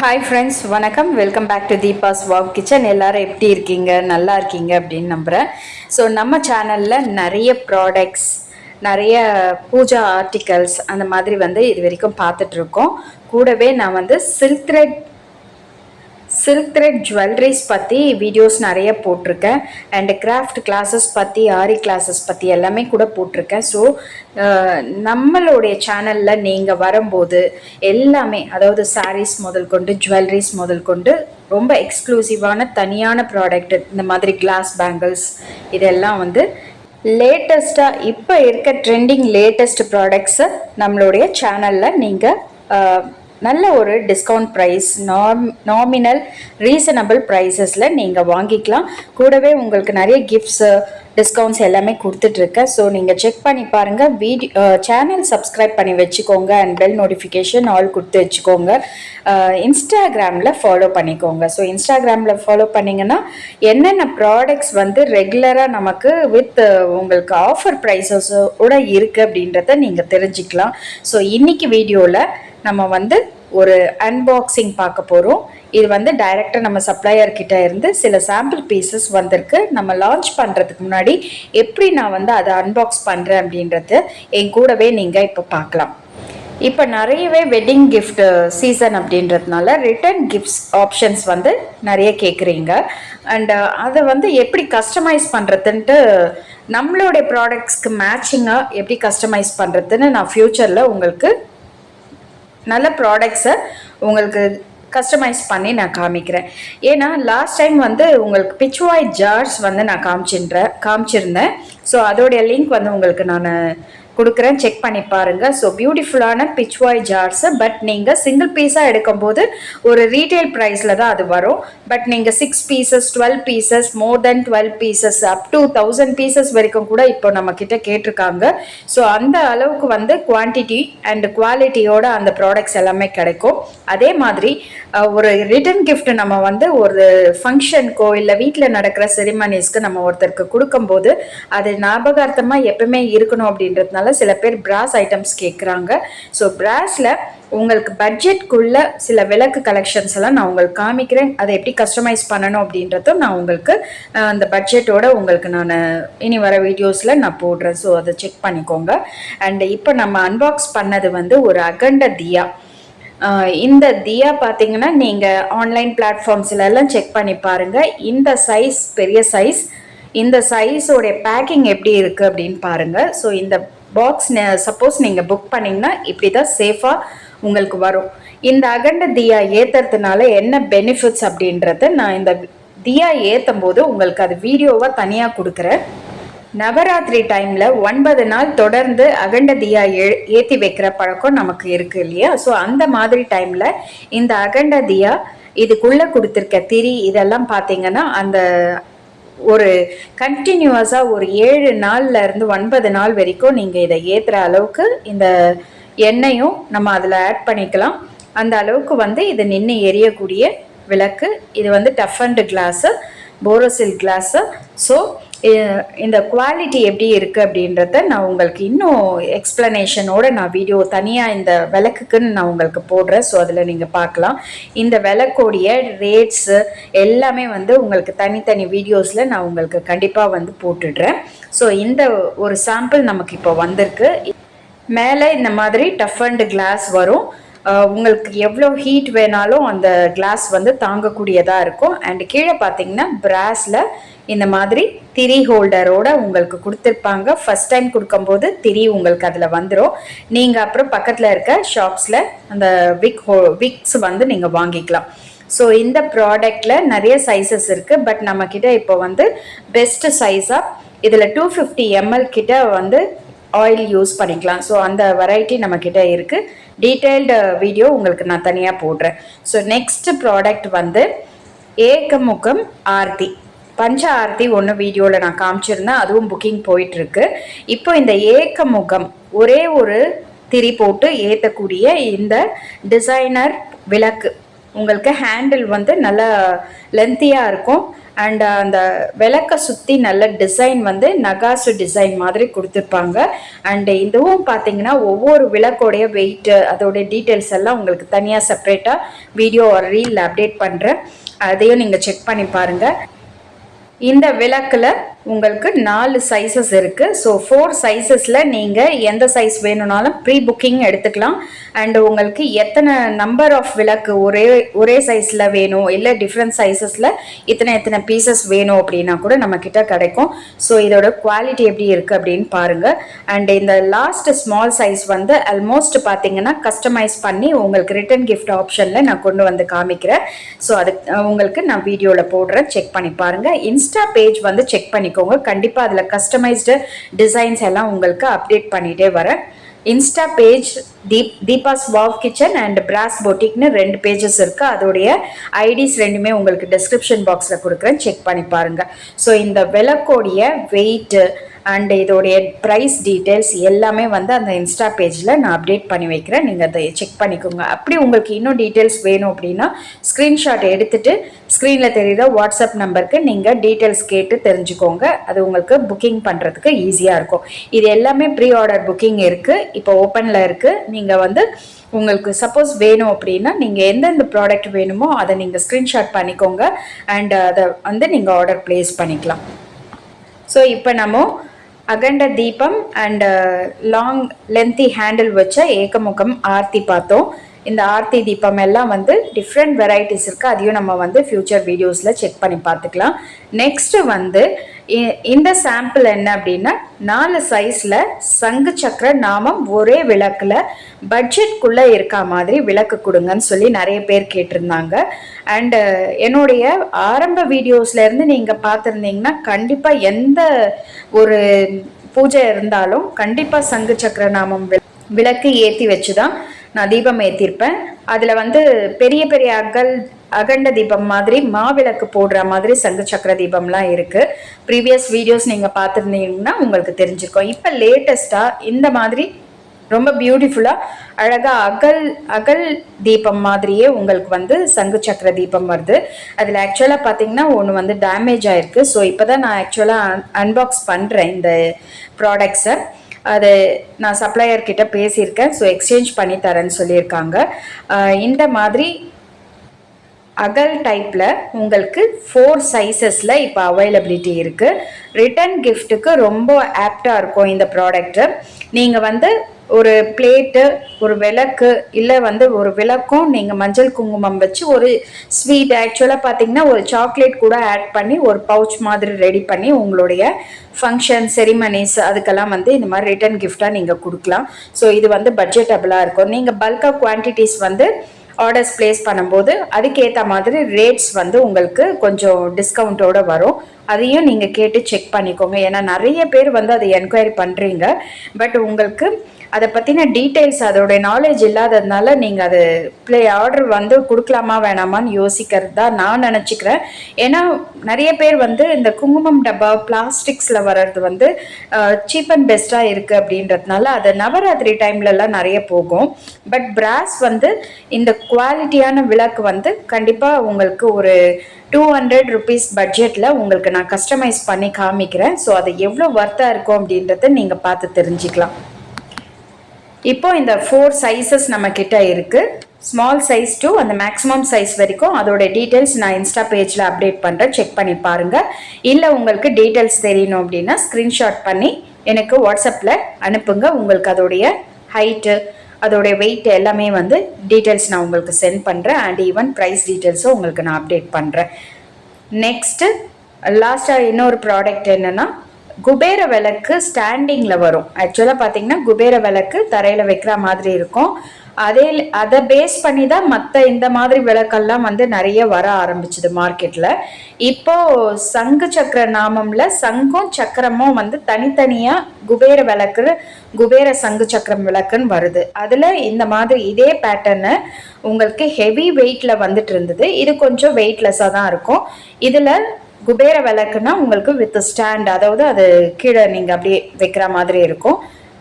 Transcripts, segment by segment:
Hi friends வணக்கம். Welcome back to Deepa's wow kitchen எல்லாரும் எப்படி இருக்கீங்க? நல்லா இருக்கீங்க அப்படின்னு நம்புகிறேன் ஸோ நம்ம சேனலில் நிறைய ப்ராடக்ட்ஸ் நிறைய பூஜா ஆர்டிகல்ஸ் அந்த மாதிரி வந்து இது வரைக்கும் பார்த்துட்ருக்கோம் கூடவே நான் வந்து silk thread silk thread jewelleries பற்றி வீடியோஸ் நிறைய போட்டிருக்கேன். அண்டு கிராஃப்ட் கிளாஸஸ் பற்றி ஆரி கிளாஸஸ் பற்றி எல்லாமே கூட போட்டிருக்கேன். ஸோ நம்மளுடைய சேனலில் நீங்கள் வரும்போது எல்லாமே அதாவது சாரீஸ் முதல் கொண்டு ஜுவல்லரிஸ் முதல் கொண்டு ரொம்ப எக்ஸ்க்ளூசிவான தனியான ப்ராடக்ட் இந்த மாதிரி கிளாஸ் பேங்கிள்ஸ் இதெல்லாம் வந்து லேட்டஸ்ட்டாக இப்போ இருக்க ட்ரெண்டிங் லேட்டஸ்ட் ப்ராடக்ட்ஸை நம்மளுடைய சேனலில் நீங்கள் நல்ல ஒரு டிஸ்கவுண்ட் ப்ரைஸ் நாம் நாமினல் ரீசனபிள் ப்ரைஸஸில் நீங்கள் வாங்கிக்கலாம். கூடவே உங்களுக்கு நிறைய கிஃப்ட்ஸு டிஸ்கவுண்ட்ஸ் எல்லாமே கொடுத்துட்ருக்கேன். ஸோ நீங்கள் செக் பண்ணி பாருங்கள் வீடியோ சேனல் சப்ஸ்கிரைப் பண்ணி வச்சுக்கோங்க. அண்ட் பெல் நோட்டிஃபிகேஷன் ஆல் கொடுத்து வச்சுக்கோங்க. இன்ஸ்டாகிராமில் ஃபாலோ பண்ணிக்கோங்க. ஸோ இன்ஸ்டாகிராமில் ஃபாலோ பண்ணிங்கன்னா என்னென்ன ப்ராடக்ட்ஸ் வந்து ரெகுலராக நமக்கு வித் உங்களுக்கு ஆஃபர் ப்ரைஸஸோட இருக்குது அப்படின்றத நீங்கள் தெரிஞ்சுக்கலாம். ஸோ இன்றைக்கி வீடியோவில் நம்ம வந்து ஒரு அன்பாக்சிங் பார்க்க போகிறோம் இது வந்து டைரெக்டாக நம்ம சப்ளையர் கிட்ட இருந்து சில சாம்பிள் பீசஸ் வந்திருக்கு. நம்ம லான்ச் பண்ணுறதுக்கு முன்னாடி எப்படி நான் வந்து அதை அன்பாக்ஸ் பண்ணுறேன் அப்படின்றது என் கூடவே நீங்கள் இப்போ பார்க்கலாம். இப்போ நிறையவே வெட்டிங் கிஃப்ட் சீசன் அப்படின்றதுனால ரிட்டர்ன் கிஃப்ட்ஸ் ஆப்ஷன்ஸ் வந்து நிறைய கேட்குறீங்க அண்ட் uh, அதை வந்து எப்படி கஸ்டமைஸ் பண்ணுறதுன்ட்டு நம்மளுடைய ப்ராடக்ட்ஸ்க்கு மேட்சிங்காக எப்படி கஸ்டமைஸ் பண்ணுறதுன்னு நான் ஃப்யூச்சரில் உங்களுக்கு நல்ல ப்ராடக்ட்ஸை உங்களுக்கு கஸ்டமைஸ் பண்ணி நான் காமிக்கிறேன். ஏன்னா லாஸ்ட் டைம் வந்து உங்களுக்கு பிச்சுவாய் ஜார்ஸ் வந்து நான் காமிச்சின்றேன் காமிச்சிருந்தேன். ஸோ அதோடைய லிங்க் வந்து உங்களுக்கு நான் கொடுக்குறேன். செக் பண்ணி பாருங்கள் ஸோ பியூட்டிஃபுல்லான பிச்வாய் ஜார்ஸு பட் நீங்கள் சிங்கிள் பீஸாக எடுக்கும்போது ஒரு ரீட்டைல் ப்ரைஸில் தான் அது வரும். பட் நீங்கள் six pieces twelve pieces more then twelve pieces up to thousand pieces வரைக்கும் கூட இப்போ நம்ம கிட்ட கேட்டிருக்காங்க. ஸோ அந்த அளவுக்கு வந்து குவான்டிட்டி அண்ட் குவாலிட்டியோட அந்த ப்ராடக்ட்ஸ் எல்லாமே கிடைக்கும். அதே மாதிரி ஒரு ரிட்டன் கிஃப்ட் நம்ம வந்து ஒரு ஃபங்க்ஷனுக்கோ இல்லை வீட்டில் நடக்கிற செரிமனிஸ்க்கு நம்ம ஒருத்தருக்கு கொடுக்கும்போது அது ஞாபகார்த்தமாக எப்பவுமே இருக்கணும் அப்படின்றதுனால சில பேர் பிராஸ் ஐட்டம்ஸ் கேட்குறாங்க ஸோ பிராஸில் உங்களுக்கு பட்ஜெட்குள்ள சில விளக்கு கலெக்ஷன்ஸ் எல்லாம் நான் உங்களுக்கு காமிக்கிறேன். அதை எப்படி கஸ்டமைஸ் பண்ணணும் அப்படின்றதும் நான் உங்களுக்கு அந்த பட்ஜெட்டோட உங்களுக்கு நான் இனி வர வீடியோஸில் நான் போடுறேன். ஸோ அதை செக் பண்ணிக்கோங்க. அண்ட் இப்போ நம்ம அன்பாக்ஸ் பண்ணது வந்து ஒரு அகண்ட தியா. இந்த தியா பார்த்தீங்கன்னா நீங்கள் ஆன்லைன் பிளாட்ஃபார்ம்ஸ்ல எல்லாம் செக் பண்ணி பாருங்கள் இந்த சைஸ் பெரிய சைஸ் இந்த சைஸோடைய பேக்கிங் எப்படி இருக்குது அப்படின்னு பாருங்கள் ஸோ இந்த பாக்ஸ் சப்போஸ் நீங்கள் புக் பண்ணிங்கன்னா இப்படி தான் சேஃபாக உங்களுக்கு வரும். இந்த அகண்ட தியா ஏற்றுறதுனால என்ன பெனிஃபிட்ஸ் அப்படின்றத நான் இந்த தியா ஏற்றும் போது உங்களுக்கு அது வீடியோவாக தனியாக கொடுக்குறேன். நவராத்திரி டைமில் ஒன்பது நாள் தொடர்ந்து அகண்ட தியா ஏற்றி வைக்கிற பழக்கம் நமக்கு இருக்குது இல்லையா? ஸோ அந்த மாதிரி டைமில் இந்த அகண்ட தியா இதுக்குள்ளே கொடுத்துருக்க திரி இதெல்லாம் பார்த்தீங்கன்னா அந்த ஒரு கண்டினியூவஸாக ஒரு ஏழு நாள்ல இருந்து ஒன்பது நாள் வரைக்கும் நீங்கள் இதை ஏற்றுற அளவுக்கு இந்த எண்ணெயும் நம்ம அதில் ஆட் பண்ணிக்கலாம். அந்த அளவுக்கு வந்து இது நின்று எரியக்கூடிய விளக்கு. இது வந்து tough and glass Borosil glass so இந்த குவாலிட்டி எப்படி இருக்குது அப்படின்றத நான் உங்களுக்கு இன்னும் எக்ஸ்ப்ளனேஷனோட நான் வீடியோ தனியாக இந்த விளக்குக்குன்னு நான் உங்களுக்கு போடுறேன். ஸோ அதில் நீங்கள் பார்க்கலாம். இந்த விளக்கோடைய ரேட்ஸு எல்லாமே வந்து உங்களுக்கு தனித்தனி வீடியோஸில் நான் உங்களுக்கு கண்டிப்பாக வந்து போட்டுடுறேன். ஸோ இந்த ஒரு சாம்பிள் நமக்கு இப்போ வந்திருக்கு. மேலே இந்த மாதிரி டஃப் அண்ட் கிளாஸ் வரும். உங்களுக்கு எவ்வளோ ஹீட் வேணாலும் அந்த கிளாஸ் வந்து தாங்கக்கூடியதாக இருக்கும். அண்ட் கீழே பார்த்தீங்கன்னா பிராஸில் இந்த மாதிரி திரி ஹோல்டரோட உங்களுக்கு கொடுத்துருப்பாங்க. ஃபஸ்ட் டைம் கொடுக்கும்போது திரி உங்களுக்கு அதில் வந்துடும் நீங்கள் அப்புறம் பக்கத்தில் இருக்க ஷாப்ஸில் அந்த விக் ஹோ விக்ஸ் வந்து நீங்கள் வாங்கிக்கலாம். ஸோ இந்த ப்ராடக்டில் நிறைய சைஸஸ் இருக்குது பட் நம்மக்கிட்ட இப்போ வந்து பெஸ்ட்டு சைஸாக இதில் டூ ஃபிஃப்டி எம்எல் கிட்ட வந்து ஆயில் யூஸ் பண்ணிக்கலாம். ஸோ அந்த வெரைட்டி நம்மக்கிட்ட இருக்குது டீட்டெயில்டு வீடியோ உங்களுக்கு நான் தனியாக போடுறேன். ஸோ நெக்ஸ்ட் ப்ராடக்ட் வந்து ஏகமுகம் ஆர்த்தி. பஞ்ச ஆர்த்தி ஒன்று வீடியோவில் நான் காமிச்சிருந்தேன். அதுவும் புக்கிங் போயிட்டுருக்கு. இப்போ இந்த ஏக்க முகம் ஒரே ஒரு திரி போட்டு ஏற்றக்கூடிய இந்த டிசைனர் விளக்கு உங்களுக்கு ஹேண்டில் வந்து நல்லா லென்த்தியாக இருக்கும். அண்ட் அந்த விளக்கை சுற்றி நல்ல டிசைன் வந்து நகாசு டிசைன் மாதிரி கொடுத்துருப்பாங்க. அண்டு இதுவும் பார்த்தீங்கன்னா ஒவ்வொரு விளக்கோடைய வெயிட்டு அதோடைய டீட்டெயில்ஸ் எல்லாம் உங்களுக்கு தனியாக செப்பரேட்டாக வீடியோ ரீலில் அப்டேட் பண்ணுறேன் அதையும் நீங்கள் செக் பண்ணி பாருங்கள் இந்த விளக்கில் உங்களுக்கு நாலு சைஸஸ் இருக்குது ஸோ ஃபோர் சைஸஸில் நீங்கள் எந்த சைஸ் வேணும்னாலும் ப்ரீ புக்கிங் எடுத்துக்கலாம். அண்ட் உங்களுக்கு எத்தனை நம்பர் ஆஃப் விளக்கு ஒரே ஒரே சைஸில் வேணும் இல்லை டிஃப்ரெண்ட் சைஸஸில் இத்தனை எத்தனை பீசஸ் வேணும் அப்படின்னா கூட நம்மக்கிட்ட கிடைக்கும். ஸோ இதோட குவாலிட்டி எப்படி இருக்குது அப்படின்னு பாருங்கள் அண்ட் இந்த லாஸ்ட் ஸ்மால் சைஸ் வந்து ஆல்மோஸ்ட் பார்த்தீங்கன்னா கஸ்டமைஸ் பண்ணி உங்களுக்கு ரிட்டன் கிஃப்ட் ஆப்ஷனில் நான் கொண்டு வந்து காமிக்கிறேன். ஸோ அது உங்களுக்கு நான் வீடியோவில் போடுறேன். செக் பண்ணி பாருங்கள் இன்ஸ் இன்ஸ்டா பேஜ் வந்து செக் பண்ணிக்கோங்க. கண்டிப்பாக அதில் கஸ்டமைஸ்டு டிசைன்ஸ் எல்லாம் உங்களுக்கு அப்டேட் பண்ணிகிட்டே வரேன். Insta page Deep Deepa's wow kitchen and brass பொட்டிக்னு ரெண்டு பேஜஸ் இருக்குது அதோடைய ஐடிஸ் ரெண்டுமே உங்களுக்கு டிஸ்கிரிப்ஷன் பாக்ஸில் கொடுக்குறேன். செக் பண்ணி பாருங்கள் ஸோ இந்த விளக்கோடைய வெயிட்டு அண்ட் இதோடைய ப்ரைஸ் டீட்டெயில்ஸ் எல்லாமே வந்து அந்த இன்ஸ்டா பேஜில் நான் அப்டேட் பண்ணி வைக்கிறேன். நீங்கள் அதை செக் பண்ணிக்கோங்க. அப்படி உங்களுக்கு இன்னும் டீட்டெயில்ஸ் வேணும் அப்படின்னா ஸ்க்ரீன்ஷாட் எடுத்துகிட்டு ஸ்க்ரீனில் தெரியுற வாட்ஸ்அப் நம்பருக்கு நீங்கள் டீட்டெயில்ஸ் கேட்டு தெரிஞ்சுக்கோங்க. அது உங்களுக்கு புக்கிங் பண்ணுறதுக்கு ஈஸியாக இருக்கும். இது எல்லாமே ப்ரீ ஆர்டர் புக்கிங் இருக்குது இப்போ ஓப்பனில் இருக்குது நீங்கள் வந்து உங்களுக்கு சப்போஸ் வேணும் அப்படின்னா நீங்கள் எந்தெந்த ப்ராடக்ட் வேணுமோ அதை நீங்கள் ஸ்க்ரீன்ஷாட் பண்ணிக்கோங்க. அண்ட் அதை வந்து நீங்கள் ஆர்டர் ப்ளேஸ் பண்ணிக்கலாம். ஸோ இப்போ நம்ம அகண்ட தீபம் அண்ட் லாங் லென்த்தி ஹேண்டில் வச்ச ஏகமுகம் ஆர்த்தி பார்த்தோம். இந்த ஆர்த்தி தீபம் எல்லாம் வந்து டிஃப்ரெண்ட் வெரைட்டிஸ் இருக்குது அதையும் நம்ம வந்து ஃப்யூச்சர் வீடியோஸில் செக் பண்ணி பார்த்துக்கலாம். நெக்ஸ்ட்டு வந்து இந்த சாம்பிள் என்ன அப்படின்னா நாலு சைஸில் சங்கு சக்கர நாமம் ஒரே விளக்கில் பட்ஜெட்குள்ளே இருக்கா மாதிரி விளக்கு கொடுங்கன்னு சொல்லி நிறைய பேர் கேட்டிருந்தாங்க. அண்டு என்னுடைய ஆரம்ப வீடியோஸ்லேருந்து நீங்கள் பார்த்துருந்தீங்கன்னா கண்டிப்பாக எந்த ஒரு பூஜை இருந்தாலும் கண்டிப்பாக சங்கு சக்கர நாமம் விளக்கு ஏற்றி வச்சு தான் நான் தீபம் ஏற்றிருப்பேன் அதில் வந்து பெரிய பெரிய அகல் அகண்ட தீபம் மாதிரி மாவிளக்கு போடுற மாதிரி சங்கு சக்கர தீபம்லாம் இருக்குது ப்ரீவியஸ் வீடியோஸ் நீங்கள் பார்த்துருந்தீங்கன்னா உங்களுக்கு தெரிஞ்சிருக்கோம். இப்போ லேட்டஸ்ட்டாக இந்த மாதிரி ரொம்ப பியூட்டிஃபுல்லாக அழகாக அகல் அகல் தீபம் மாதிரியே உங்களுக்கு வந்து சங்கு சக்கர தீபம் வருது. அதில் ஆக்சுவலாக பார்த்தீங்கன்னா ஒன்று வந்து டேமேஜ் ஆகிருக்கு ஸோ இப்போ தான் நான் ஆக்சுவலாக அன்பாக்ஸ் பண்ணுறேன் இந்த ப்ராடக்ட்ஸை அது நான் சப்ளையர் கிட்ட பேசியிருக்கேன். ஸோ எக்ஸ்சேஞ்ச் பண்ணி தரேன்னு சொல்லியிருக்காங்க. இந்த மாதிரி அகல் டைப்பில் உங்களுக்கு ஃபோர் சைஸஸில் இப்போ அவைலபிலிட்டி இருக்குது ரிட்டர்ன் கிஃப்ட்டுக்கு ரொம்ப ஆப்டாக இருக்கும் இந்த ப்ராடக்ட்டு நீங்கள் வந்து ஒரு பிளேட்டு ஒரு விளக்கு இல்லை வந்து ஒரு விளக்கும் நீங்கள் மஞ்சள் குங்குமம் வச்சு ஒரு ஸ்வீட் ஆக்சுவலாக பார்த்தீங்கன்னா ஒரு சாக்லேட் கூட ஆட் பண்ணி ஒரு பவுச் மாதிரி ரெடி பண்ணி உங்களுடைய ஃபங்க்ஷன் செரிமனிஸ் அதுக்கெல்லாம் வந்து இந்த மாதிரி ரிட்டர்ன் கிஃப்டாக நீங்கள் கொடுக்கலாம். ஸோ இது வந்து பட்ஜெட்டபிளாக இருக்கும். நீங்கள் பல்காக குவான்டிட்டிஸ் வந்து ஆர்டர்ஸ் பிளேஸ் பண்ணும்போது அதுக்கேற்ற மாதிரி ரேட்ஸ் வந்து உங்களுக்கு கொஞ்சம் டிஸ்கவுண்ட்டோடு வரும். அதையும் நீங்கள் கேட்டு செக் பண்ணிக்கோங்க. ஏன்னா நிறைய பேர் வந்து அதை என்கொயரி பண்ணுறீங்க பட் உங்களுக்கு அதை பற்றின டீட்டெயில்ஸ் அதோடைய நாலேஜ் இல்லாததுனால நீங்கள் அது பிளே ஆர்டர் வந்து கொடுக்கலாமா வேணாமான்னு யோசிக்கிறது தான் நான் நினச்சிக்கிறேன். ஏன்னா நிறைய பேர் வந்து இந்த குங்குமம் டப்பா பிளாஸ்டிக்ஸில் வர்றது வந்து சீப் அண்ட் பெஸ்ட்டாக இருக்குது அப்படின்றதுனால அது நவராத்திரி டைம்லலாம் நிறைய போகும். பட் பிராஸ் வந்து இந்த குவாலிட்டியான விளக்கு வந்து கண்டிப்பாக உங்களுக்கு ஒரு டூ ஹண்ட்ரட் ருபீஸ் பட்ஜெட்டில் உங்களுக்கு நான் கஸ்டமைஸ் பண்ணி காமிக்கிறேன். ஸோ அது எவ்வளோ ஒர்த்தாக இருக்கும் அப்படின்றத நீங்கள் பார்த்து தெரிஞ்சுக்கலாம். இப்போ இந்த ஃபோர் சைஸஸ் நம்ம கிட்ட இருக்கு ஸ்மால் சைஸ் டு அந்த மேக்ஸிமம் சைஸ் வரைக்கும் அதோட டீட்டெயில்ஸ் நான் இன்ஸ்டா பேஜில் அப்டேட் பண்ணுறேன் செக் பண்ணி பாருங்கள் இல்லை உங்களுக்கு டீட்டெயில்ஸ் தெரியணும் அப்படின்னா ஸ்க்ரீன்ஷாட் பண்ணி எனக்கு வாட்ஸ்அப்பில் அனுப்புங்க. உங்களுக்கு அதோடைய ஹைட்டு அதோடைய வெயிட் எல்லாமே வந்து டீட்டெயில்ஸ் நான் உங்களுக்கு சென்ட் பண்ணுறேன் அண்ட் ஈவன் ப்ரைஸ் டீட்டெயில்ஸும் உங்களுக்கு நான் அப்டேட் பண்ணுறேன் நெக்ஸ்ட்டு லாஸ்ட்டாக இன்னொரு ப்ராடக்ட் என்னென்னா குபேர விளக்கு ஸ்டாண்டிங்கில் வரும். ஆக்சுவலாக பார்த்தீங்கன்னா குபேர விளக்கு தரையில் வைக்கிற மாதிரி இருக்கும். அதே அதை பேஸ் பண்ணி தான் மற்ற இந்த மாதிரி விளக்கெல்லாம் வந்து நிறைய வர ஆரம்பிச்சுது மார்க்கெட்டில் இப்போது சங்கு சக்கர நாமமில் சங்கும் சக்கரமும் வந்து தனித்தனியாக குபேர விளக்கு குபேர சங்கு சக்கரம் விளக்குன்னு வருது. அதில் இந்த மாதிரி இதே பேட்டர்னு உங்களுக்கு ஹெவி வெயிட்டில் வந்துட்டு இருந்தது. இது கொஞ்சம் வெயிட்லெஸ்ஸாக தான் இருக்கும். இதில் குபேர விளக்குனா உங்களுக்கு வித் ஸ்டாண்ட் அதாவது அது கீழே நீங்கள் அப்படியே வைக்கிற மாதிரி இருக்கும்.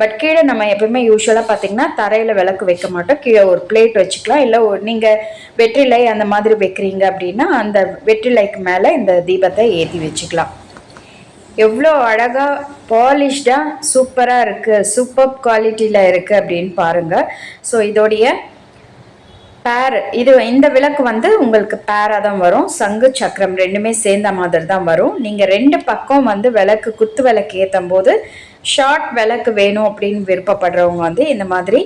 பட் கீழே நம்ம எப்பவுமே யூஸ்வலாக பார்த்தீங்கன்னா தரையில் விளக்கு வைக்க மாட்டோம். கீழே ஒரு பிளேட் வச்சுக்கலாம். இல்லை ஒரு நீங்கள் வெற்றிலை அந்த மாதிரி வைக்கிறீங்க அப்படின்னா அந்த வெற்றிலைக்கு மேலே இந்த தீபத்தை ஏற்றி வச்சுக்கலாம். எவ்வளோ அழகாக பாலிஷ்டாக சூப்பராக இருக்குது சூப்பர் குவாலிட்டியில் இருக்குது அப்படின்னு பாருங்கள் ஸோ இதோடைய பேர் இது இந்த விளக்கு வந்து உங்களுக்கு பேராக தான் வரும். சங்கு சக்கரம் ரெண்டுமே சேர்ந்த மாதிரி தான் வரும். நீங்கள் ரெண்டு பக்கம் வந்து விளக்கு குத்து விளக்கு ஏற்றும் போது ஷார்ட் விளக்கு வேணும் அப்படின்னு விருப்பப்படுறவங்க வந்து இந்த மாதிரி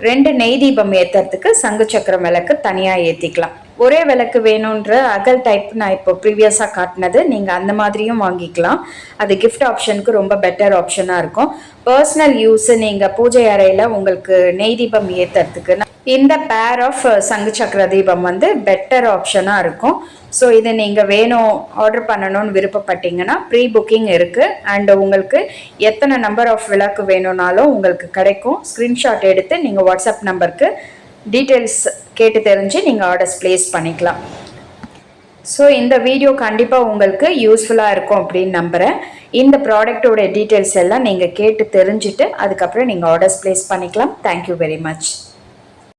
ரெண்டு நெய் தீபம் ஏற்றுறதுக்கு சங்கு சக்கரம் விளக்கு தனியாக ஏற்றிக்கலாம் ஒரே விளக்கு வேணுன்ற அகல் டைப் நான் இப்போ ப்ரீவியஸாக காட்டினது. நீங்கள் அந்த மாதிரியும் வாங்கிக்கலாம். அது கிஃப்ட் ஆப்ஷனுக்கு ரொம்ப பெட்டர் ஆப்ஷனாக இருக்கும். பர்சனல் யூஸு நீங்கள் பூஜை அறையில் உங்களுக்கு நெய் தீபம் ஏற்றுறதுக்கு இந்த பேர் ஆஃப் சங்கு சக்கர தீபம் வந்து பெட்டர் ஆப்ஷனாக இருக்கும். ஸோ இது நீங்கள் வேணும் ஆர்டர் பண்ணணும்னு விருப்பப்பட்டீங்கன்னா ப்ரீ புக்கிங் இருக்குது அண்ட் உங்களுக்கு எத்தனை நம்பர் ஆஃப் விளக்கு வேணும்னாலும் உங்களுக்கு கிடைக்கும். ஸ்க்ரீன்ஷாட் எடுத்து நீங்கள் வாட்ஸ்அப் நம்பருக்கு டீட்டெயில்ஸ் கேட்டு தெரிஞ்சு நீங்கள் ஆர்டர்ஸ் ப்ளேஸ் பண்ணிக்கலாம். ஸோ இந்த வீடியோ கண்டிப்பாக உங்களுக்கு யூஸ்ஃபுல்லாக இருக்கும் அப்படின்னு நம்புகிறேன் இந்த ப்ராடக்டோட டீட்டெயில்ஸ் எல்லாம் நீங்கள் கேட்டு தெரிஞ்சுட்டு அதுக்கப்புறம் நீங்கள் ஆர்டர்ஸ் ப்ளேஸ் பண்ணிக்கலாம். Thank you very much